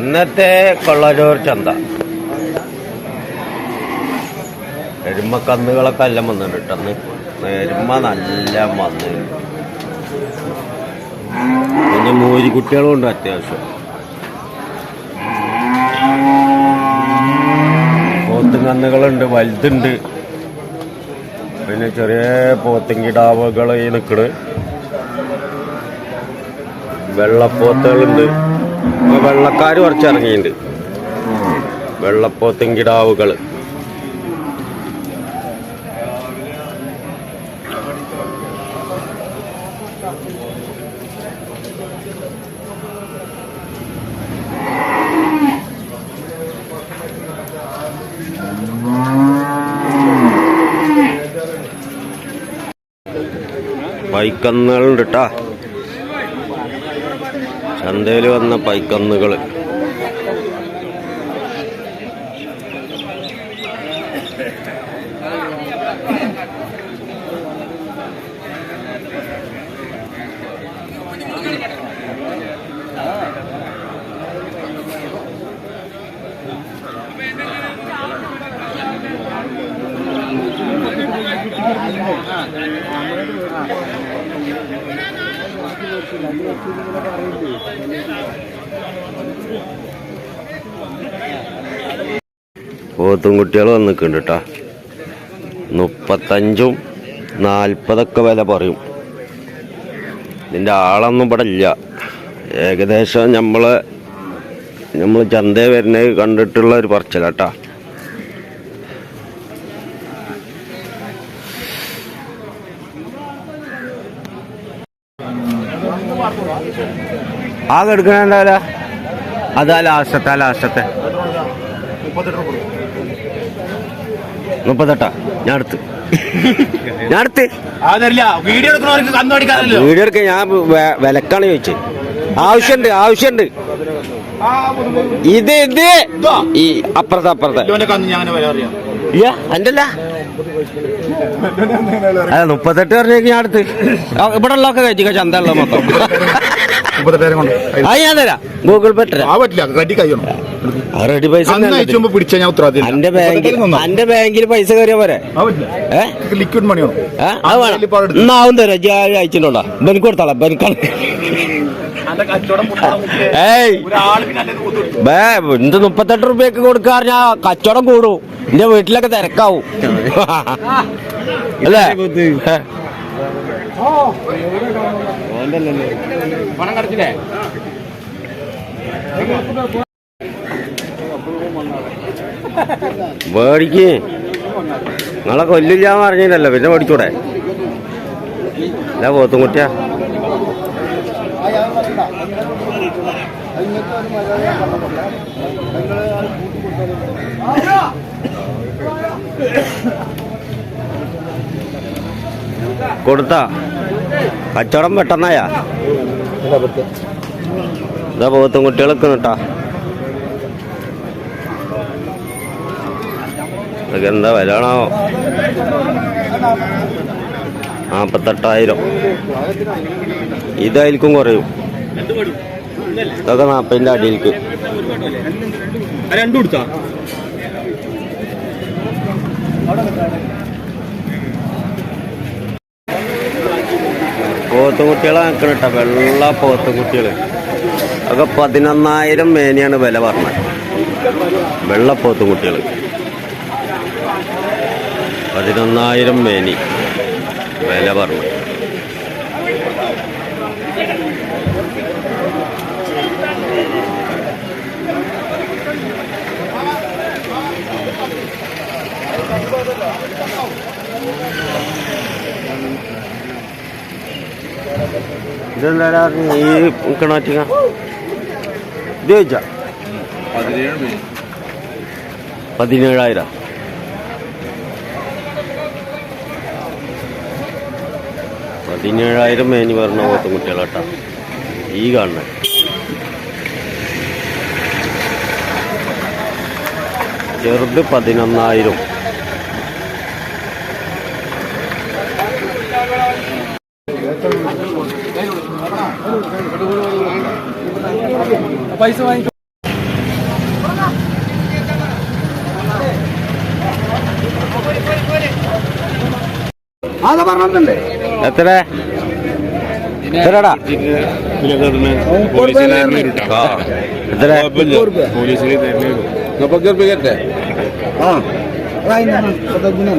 ഇന്നത്തെ കൊള്ളരൂർ ചന്ത. എരുമ കന്നുകളൊക്കെ എല്ലാം വന്നിട്ടുണ്ട്. അന്ന് എരുമ നല്ല വന്ന്. പിന്നെ മൂരിക്കുട്ടികളും ഉണ്ട് അത്യാവശ്യം. പോത്തും കന്നുകളുണ്ട് വലുതുണ്ട്. പിന്നെ ചെറിയ പോത്തിങ്കിടാവുകൾ നിൽക്കണ് വെള്ളപ്പോത്തുകളുണ്ട്. ഇപ്പൊ വെള്ളക്കാര് കുറച്ച് ഇറങ്ങിയിട്ടുണ്ട് വെള്ളപ്പോത്തിങ്കിടാവുകൾ ബൈക്കന്നുകളുണ്ട് കേട്ടാ ചന്തയിൽ വന്ന പൈക്കന്നുകൾ പോത്തും കുട്ടികൾ വന്നിട്ടുണ്ട് കേട്ടാ. മുപ്പത്തഞ്ചും നാൽപ്പതൊക്കെ വില പറയും. ഇതിന്റെ ആളൊന്നും ഇവിടെ ഇല്ല. ഏകദേശം നമ്മൾ നമ്മൾ ചന്ത വരുന്നത് കണ്ടിട്ടുള്ള ഒരു പറച്ചിലാട്ടാ ആകെ എടുക്കണ അതാ ലാസ്റ്റത്തെ ലാസ്റ്റത്തെ. മുപ്പത്തെട്ടാ ഞാൻ അടുത്ത് ഞാൻ അടുത്ത് വീഡിയോ വീഡിയോ എടുക്കാൻ ഞാൻ വെ- വിലക്കാണ് ചോദിച്ചത് ആവശ്യമുണ്ട് ആവശ്യമുണ്ട് ഇത് ഇത്. ഈ അപ്പുറത്തെ അപ്പുറത്തെ. ഇല്ല അല്ല മുപ്പത്തെട്ട് പറഞ്ഞേക്ക് ഞാൻ അടുത്ത് ആ, ഇവിടെ ഉള്ളതൊക്കെ കഴിച്ചിക്ക ചന്ത ഉള്ളത് മൊത്തം. മുപ്പത്തെട്ടായിരം കൊണ്ട് അത് ഞാൻ തരാം. ഗൂഗിൾ പേ തരാം ആ പറ്റില്ല. റെഡി കഴിയണം ആ റെഡി പൈസ അന്ന് അയച്ചുമ്പോ പിടിച്ച ഞാൻ ഉത്തരവാദിത്തം എന്റെ ബാങ്കിൽ എന്റെ ബാങ്കിൽ പൈസ കയറിയ പോരെ? ലിക്വിഡ്? അത് വേണം? തരാം. അയച്ചിട്ടുണ്ടോ? ബനിക്ക് കൊടുത്താളാം. ബനിക്കാണ് ഏയ്. ബേ എന്ത് മുപ്പത്തെട്ട് റുപ്യക്ക് കൊടുക്കാറ് ഞാൻ കച്ചവടം കൂടും. എന്റെ വീട്ടിലൊക്കെ തിരക്കാവും. അല്ലേ. പണം കടച്ചില്ലേ? മേടിക്ക് നിങ്ങളെ കൊല്ലില്ലാന്ന് പറഞ്ഞില്ലല്ലോ പിന്നെ മേടിച്ചൂടെ അല്ല പോത്തും കുട്ടിയാ. കൊടുത്താ. കച്ചവടം പെട്ടെന്നായാ. ഇതാ പോത്തും കുട്ടികളൊക്കെ കേട്ടാ ഇതൊക്കെ എന്താ വിലയാണോ നാൽപ്പത്തെട്ടായിരം ഇതായിരിക്കും കുറയും. ഇതൊക്കെ നാൽപ്പതിന്റെ അടിയിലേക്ക് രണ്ടു കൊടുത്താ. പോത്തുകുട്ടികളെ നിൽക്കണം കേട്ടോ വെള്ള പോത്തുകുട്ടികൾ ഒക്കെ പതിനൊന്നായിരം മേനിയാണ് വില പറഞ്ഞത്. വെള്ള പോത്തുകുട്ടികൾ പതിനൊന്നായിരം മേനി. വില പറഞ്ഞു. ഇതെന്താ ഈ കിണറ്റിക്ക ഇത് ചോദിച്ചാ പതിനേഴായിരം. പതിനേഴായിരം മേനി പറഞ്ഞ പോത്തും കുട്ടികളാട്ടാ. ഈ കാണുന്നത് ചെറുത് പതിനൊന്നായിരം. പൈസ വാങ്ങിക്കും. അത് പറഞ്ഞിട്ടുണ്ട് എത്ര എത്രടാ? പോലീസിനെ മുപ്പത് റുപ്യ ആ. ഗുണം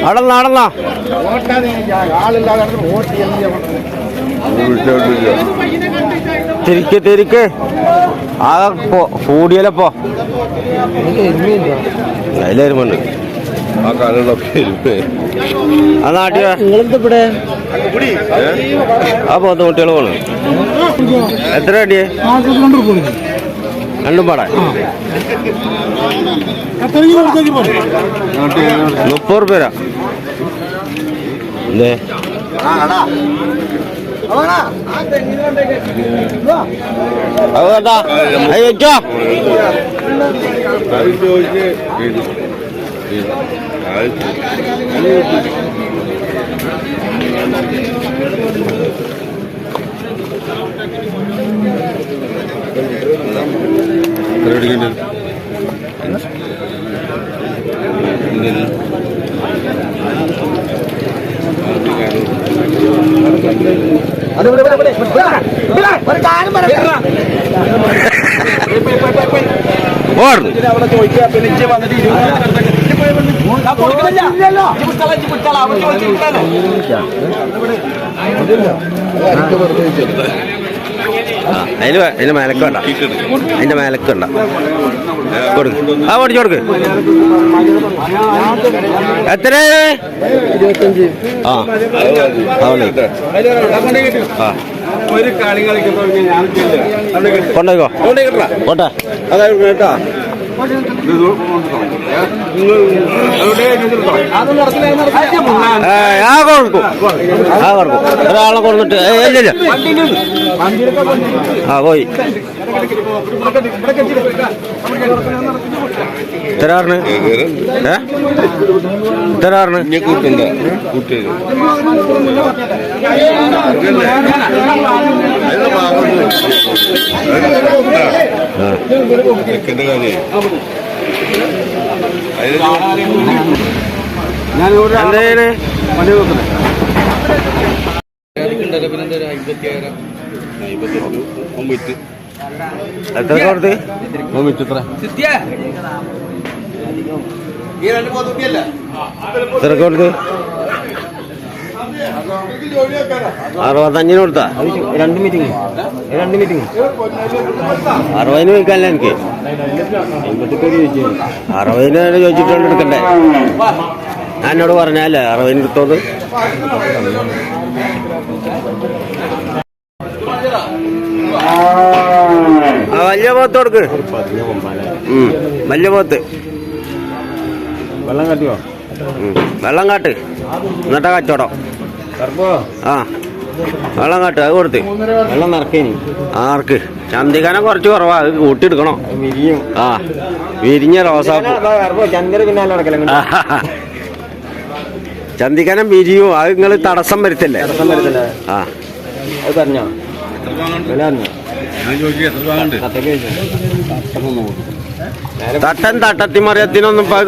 അവിടെ നാടന്നാ തിരിക്ക് തിരിക്ക്. ആകെ പോ- കൂടിയല്ലപ്പോ അതിലേരുമുണ്ട് ആ കാലുകളൊക്കെ ആ നാട്ടിയ ആ പോത്ത കുട്ടികൾ പോണ്. എത്ര അടിയെ? രണ്ടും പാടാ. മുപ്പത് റുപ്യ എന്തേ? അത് കേട്ടാ അത് അവിടെ ചോദിച്ച് എത്ര അടിക്കേണ്ടി ഓടുന്നു അതിന് അതിന് മേലക്ക് വേണ്ട അതിന്റെ മേലക്ക് വേണ്ട കൊടുക്ക് ആ ഓടിച്ചു കൊടുക്ക് എത്ര ആ ആ ഞാൻ കൊണ്ടുപോയിക്കോ. പോട്ടെ അതായത് കേട്ടാ. ആ കൊടുക്കും ആ കൊടുക്കും ഒരാളെ കൊടുത്തിട്ട് ആ പോയി തരാറിന് ഏ തരാറിന് കൂട്ടണ്ട കൂട്ടി എന്തേന് എത്ര കൊടുത്ത് എത്ര കൊടുത്ത്. അറുപത്തഞ്ചിന് കൊടുത്താ? രണ്ട് മീറ്റിംഗ് രണ്ട് മീറ്റിംഗ് അറുപതിന് വയ്ക്കാനല്ല എനിക്ക്. അറുപതിന് ചോദിച്ചിട്ടുണ്ട് എടുക്കണ്ടേ? ഞാൻ എന്നോട് പറഞ്ഞല്ലേ അറുപതിന് എടുത്തോത് വലിയ പോത്ത് കൊടുക്ക്. വലിയ പോത്ത്. വെള്ളം കാട്ടിയോ? വെള്ളം കാട്ട്. എന്നിട്ടാ കച്ചവടം. ആ. വെള്ളം കാട്ട് അത് കൊടുത്ത്. വെള്ളം നിറക്കേനി. ആർക്ക് ചന്തിക്കാനം കുറച്ച് കുറവാ അത് കൂട്ടിയെടുക്കണോ. വിരിയും. ആ വിരിഞ്ഞ റോസാപ്പൂ. ചന്തിക്കാനം വിരിയും അത് നിങ്ങൾ തടസ്സം വരുത്തല്ലേ? തടസ്സം വരുത്തില്ല? ആ. അത് പറഞ്ഞോ? തട്ടൻ തട്ടത്തി മറിയത്തിനൊന്നും ഇപ്പൊ അത്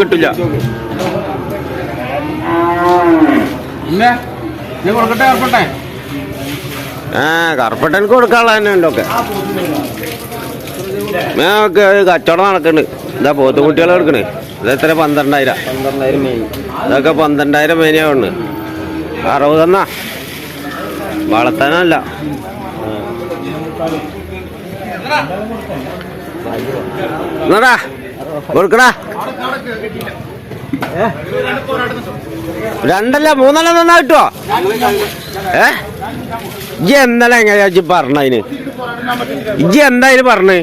കിട്ടില്ല കൊടുക്കട്ടെ ഏർപ്പെട്ടെ ആ കറുപ്പട്ടനക്ക് കൊടുക്കാനുള്ള തന്നെ ഉണ്ടൊക്കെ ഞങ്ങൾക്ക് കച്ചവടം നടക്കുന്നുണ്ട് ഇതാ പോത്ത് കുട്ടികളെ എടുക്കണേ ഇത് എത്ര? പന്ത്രണ്ടായിരം. പന്ത്രണ്ടായിരം മേനി. ഇതൊക്കെ പന്ത്രണ്ടായിരം മേനിയാണ് അറുപതെന്നാ വളർത്താനല്ല. എന്നാടാ? കൊടുക്കടാ. രണ്ടല്ല മൂന്നെണ്ണം തന്നാ കിട്ടുവോ? ഏ? ഇജ്ജ് എന്താ എങ്ങനെയാ ഇജ്ജ് പറഞ്ഞതിന് ഇജ്ജ് എന്താ അതിന് പറഞ്ഞ്?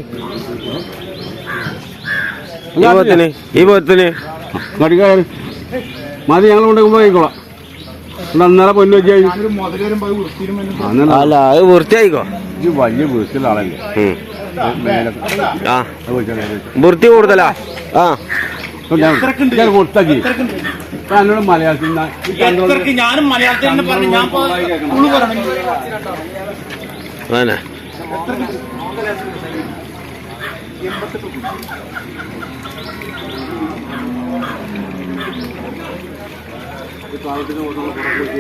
ഈ പോത്തിന് ഈ പോത്തിന്. മതി ഞങ്ങൾ കൊണ്ടുപോയിക്കോളാം ആയിക്കോളാം. അന്നേരം പൊന്നു വെച്ചാൽ അല്ല അത് വൃത്തിയായിക്കോ? വലിയ ആ. വൃത്തി കൂടുതലാ? ആ. കൊടുത്താക്കി. ഇപ്പൊ മലയാളത്തിൽ ഞാനും മലയാളത്തിൽ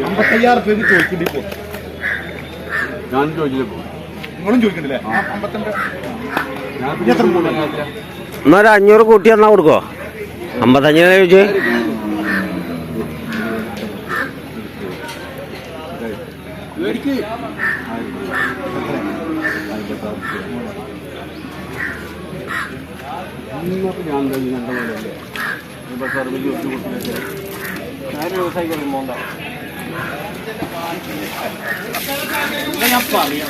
അമ്പത്തയ്യായിരം രൂപയ്ക്ക് ചോദിക്കേണ്ടി ഞാൻ ചോദിച്ചില്ല നിങ്ങളും ചോദിക്കണ്ടല്ലേ? അമ്പത്തണ്ട് ഞാൻ എത്ര മൂന്ന്? അഞ്ഞൂറ് കൂട്ടി എന്നാ കൊടുക്കോ? അമ്പത്തഞ്ഞിനെ ചോദിച്ചേ? ഞാൻ പറയാം